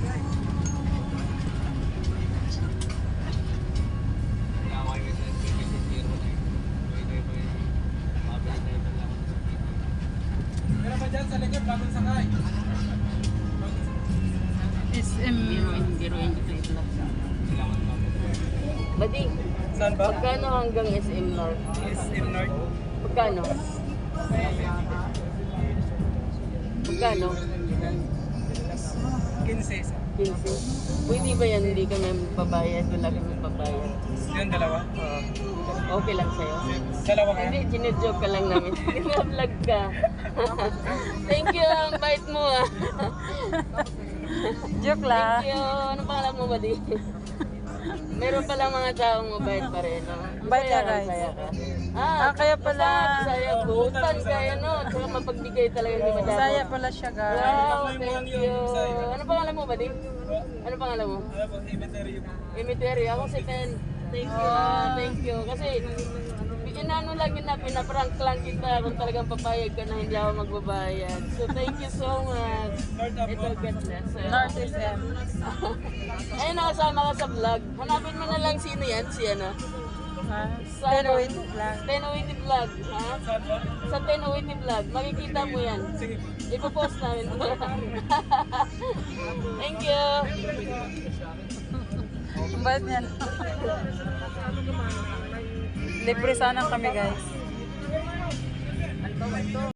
SM Biruin Badi, Saan ba? magkano hanggang SM North? SM North. Magkano? Magkano? 15. 15? Pwede ba yan hindi kami magbabayad? Wala kami magbabayad. Yun, dalawa. Oo. okay lang sa'yo? Dalawa kaya? Hindi, ginajoke ka lang namin. Binablog ka. Thank you, ang bait mo ah. Joke lang. Thank you. Ano pangalan mo ba di? Meron pala mga taong mabait pa rin, no? Bait ka, ka, guys. ka. Ah, kaya pala- Masaya, butan kaya, no? Tsaka mapagbigay talaga hindi madamo. Saya pala siya, guys. Wow, thank you. Ano pangalan mo ba di? Ano pangalan mo? Ano po, cemetery yung... Imiteri, ako si Ken. Thank you, ah, thank you. Kasi, inano lang yun na, pinaprank lang kita kung talagang papayag ka na hindi ako magbabayad. So, thank you so much. Ito, God bless. North SM. Ayun, nakasama ka sa vlog. Hanapin mo na lang sino yan, si ano? Ha? Sa Tenuin lang. Tenuwiti Vlog, ha? Saan ba? Sa Tenuwiti Vlog, makikita mo yan. Ipopost namin. Bait niyan. Libre sana kami, guys.